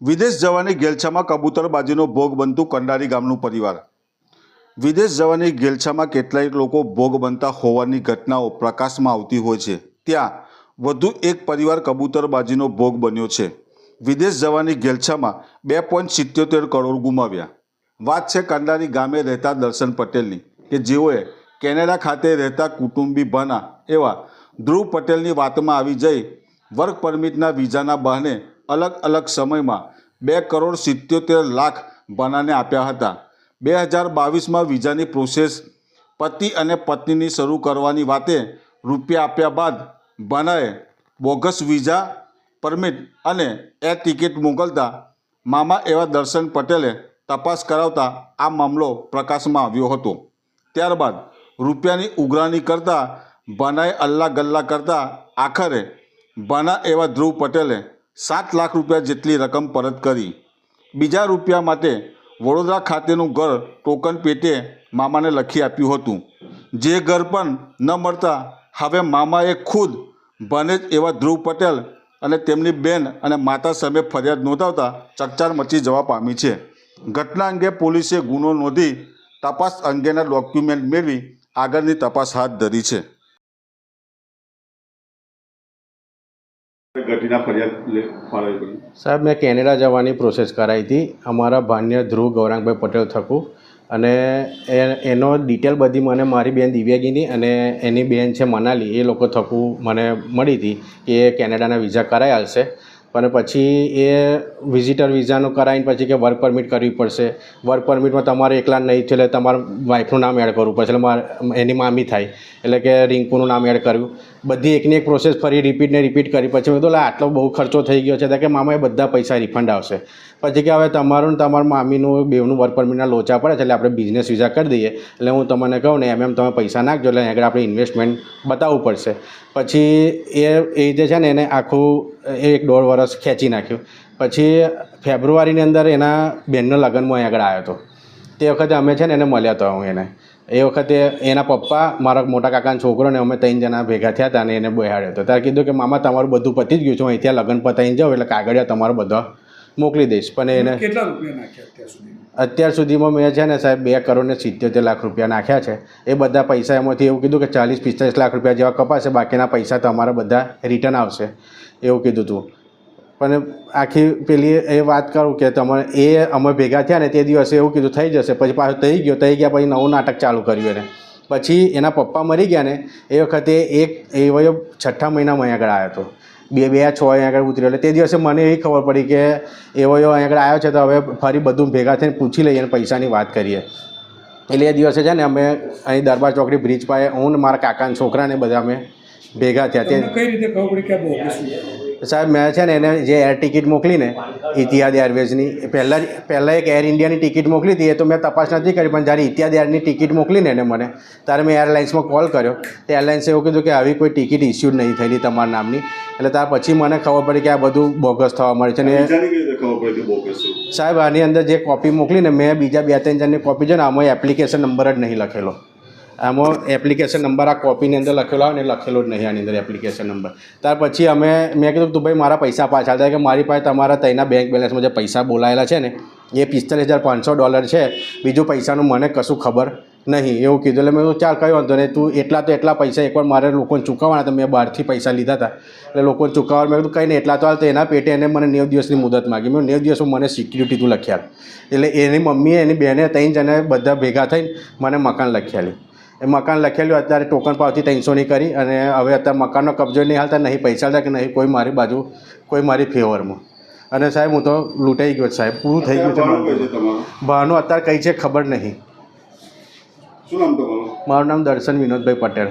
વિદેશ જવાની ગેલછામાં કબૂતરબાજીનો ભોગ બનતું કંડારી ગામનું પરિવાર. વિદેશ જવાની ગેલછામાં કેટલાય લોકો ભોગ બનતા હોવાની ઘટનાઓ પ્રકાશમાં આવતી હોય છે. ત્યાં વધુ એક પરિવાર કબૂતરબાજીનો ભોગ બન્યો છે. વિદેશ જવાની ગેલછામાં બે પોઈન્ટ સિત્યોતેર કરોડ ગુમાવ્યા. વાત છે કંડારી ગામે રહેતા દર્શન પટેલની, કે જેઓએ કેનેડા ખાતે રહેતા કુટુંબી ભાના એવા ધ્રુવ પટેલની વાતમાં આવી જઈ વર્ક પરમિટના વિઝાના બહાને અલગ અલગ સમયમાં બે કરોડ સિત્યોતેર લાખ બનાને આપ્યા હતા. બે હજાર બાવીસમાં વિઝાની પ્રોસેસ પતિ અને પત્નીની શરૂ કરવાની વાતે રૂપિયા આપ્યા બાદ બનાએ બોગસ વિઝા, પરમિટ અને એર ટિકિટ મોકલતા મામા એવા દર્શન પટેલે તપાસ કરાવતા આ મામલો પ્રકાશમાં આવ્યો હતો. ત્યારબાદ રૂપિયાની ઉઘરાણી કરતાં બનાએ અલ્લા ગલ્લા કરતા આખરે બના એવા ધ્રુવ પટેલે સાત લાખ રૂપિયા જેટલી રકમ પરત કરી. બીજા રૂપિયા માટે વડોદરા ખાતેનું ઘર ટોકન પેટે મામાને લખી આપ્યું હતું. જે ઘર પણ ન મળતા હવે મામાએ ખુદ બને જ એવા ધ્રુવ પટેલ અને તેમની બેન અને માતા સામે ફરિયાદ નોંધાવતા ચકચાર મચી જવા પામી છે. ઘટના અંગે પોલીસે ગુનો નોંધી તપાસ અંગેના ડોક્યુમેન્ટ મેળવી આગળની તપાસ હાથ ધરી છે. સાહેબ, મેં કેનેડા જવાની પ્રોસેસ કરાવી હતી. અમારા ભાન્ય ધ્રુવ ગૌરાંગભાઈ પટેલ થકું. અને એનો ડિટેલ બધી મને મારી બેન દિવ્યાગીની અને એની બેન છે મનાલી, એ લોકો થકું મને મળી હતી કે એ કેનેડાના વિઝા કરાયા હશે પણ પછી એ વિઝિટર વિઝાનું કરાવીને પછી કે વર્ક પરમિટ કરવી પડશે. વર્ક પરમિટમાં તમારે એકલા નહીં થયું એટલે તમારા વાઇફનું નામ એડ કરવું પડશે. એટલે એની મામી થાય. એટલે કે રિંકુનું નામ એડ કર્યું. બધી એકની એક પ્રોસેસ ફરી રિપીટ ને રિપીટ કરી. પછી મેં કીધું આટલો બહુ ખર્ચો થઈ ગયો છે. કે કે એ બધા પૈસા રિફંડ આવશે. પછી કે, હવે તમારું ને તમારા મામીનું, બેવનું વર્ક પરમિટના લોચા પડે છે, એટલે આપણે બિઝનેસ વિઝા કરી દઈએ. એટલે હું તમને કહું ને, એમ એમ, તમે પૈસા નાખજો, એટલે આગળ આપણે ઇન્વેસ્ટમેન્ટ બતાવવું પડશે. પછી એ એ રીતે છે ને, એને આખું એક દોઢ વર્ષ ખેંચી નાખ્યું. પછી ફેબ્રુઆરીની અંદર એના બેનના લગ્નમાં અહીં આગળ આવ્યો હતો. તે વખતે અમે છે ને, એને મળ્યા હતા હું એને. એ વખતે એના પપ્પા મારા મોટા કાકાનો છોકરો ને અમે ત્રણ જણા ભેગા થયા હતા અને એને બેહાડ્યો હતો. ત્યારે કીધું કે મામા તમારું બધું પતી જ ગયું છે હું અહીંથી લગ્ન પતાવીને જાઉં એટલે કાગળિયા તમારો બધા મોકલી દઈશ. પણ એને કેટલા રૂપિયા નાખ્યા અત્યાર સુધી અત્યાર સુધીમાં મેં છે ને સાહેબ બે કરોડ ને સિત્યોતેર લાખ રૂપિયા નાખ્યા છે. એ બધા પૈસા એમાંથી એવું કીધું કે ચાલીસ પિસ્તાલીસ લાખ રૂપિયા જેવા કપાશે બાકીના પૈસા તમારા બધા રિટર્ન આવશે. એવું કીધું હતું પણ આખી પેલી એ વાત કરું કે તમે એ અમે ભેગા થયા ને તે દિવસે એવું કીધું થઈ જશે, પછી પાછું થઈ ગયો, થઈ ગયા પછી નવું નાટક ચાલુ કર્યું એને. પછી એના પપ્પા મરી ગયા ને એ વખતે એક એ વયો છઠ્ઠા મહિનામાં અહીંયા આગળ આવ્યો હતો. બે બે છ અહીં આગળ ઉતર્યો. એટલે તે દિવસે મને એવી ખબર પડી કે એવો અહીંયા આગળ આવ્યો છે તો હવે ફરી બધું ભેગા થઈને પૂછી લઈએ અને પૈસાની વાત કરીએ. એટલે એ દિવસે છે ને અમે અહીં દરબાર ચોકડી બ્રિજ પાસે હું ને મારા કાકાના છોકરાને બધા અમે ભેગા થયા. તે કઈ રીતે ખબર કે? સાહેબ મેં છે ને એને જે એર ટિકિટ મોકલીને ઇતિહાદ એરવેઝની એ પહેલાં જ પહેલાં એક એર ઇન્ડિયાની ટિકિટ મોકલી હતી એ તો મેં તપાસ નથી કરી પણ જ્યારે ઇતિહાદ એરની ટિકિટ મોકલીને એને મને ત્યારે મેં એરલાઇન્સમાં કોલ કર્યો. તો એરલાઇન્સે એવું કીધું કે આવી કોઈ ટિકિટ ઇસ્યુ નહીં થયેલી તમારા નામની. એટલે ત્યાર પછી મને ખબર પડી કે આ બધું બોગસ થવા મળે છે ને સાહેબ આની અંદર જે કોપી મોકલીને મેં બીજા બે ત્રણ જણની કોપી છે ને આમાં એપ્લિકેશન નંબર જ નહીં લખેલો. આમાં એપ્લિકેશન નંબર આ કોપીની અંદર લખેલો આવે ને લખેલો જ નહીં આની અંદર એપ્લિકેશન નંબર ત્યાર પછી અમે, મેં કીધું તું ભાઈ મારા પૈસા પાછા થાય કે મારી પાસે તમારા તઈના બેંક બેલેન્સમાં જે પૈસા બોલાયેલા છે ને, એ પિસ્તાલીસ હજાર પાંચસો ડોલર છે. બીજું પૈસાનું મને કશું ખબર નહીં. એવું કીધું. એટલે મેં ચાલ કયો વાંધો નહીં. તું એટલા તો એટલા પૈસા એકવાર મારે લોકોને ચૂકવવાના હતા. મેં બહારથી પૈસા લીધા હતા. એટલે લોકોને ચૂકવવા, મેં કીધું, કંઈ નહીં, એટલા તો હાલ તો એના પેટે એને મને નેવ દિવસની મુદત માગી. મેં નેવ દિવસ મને સિક્યુરિટી તું લખ્યા એટલે એની મમ્મીએ એની બહેને ત્રણ જણે બધા ભેગા થઈને મને મકાન લખ્યાલી એ મકાન લખેલું અત્યારે ટોકન પાવથી ત્રણસોની કરી અને હવે અત્યારે મકાનનો કબજો નહીં હાલતા નહીં પૈસા હાલતા કે નહીં કોઈ મારી બાજુ કોઈ મારી ફેવરમાં અને સાહેબ હું તો લૂંટાઈ ગયો સાહેબ પૂરું થઈ ગયું છે બહારનું અત્યારે કઈ છે ખબર નહીં. શું નામ તમારું? મારું નામ દર્શન વિનોદભાઈ પટેલ.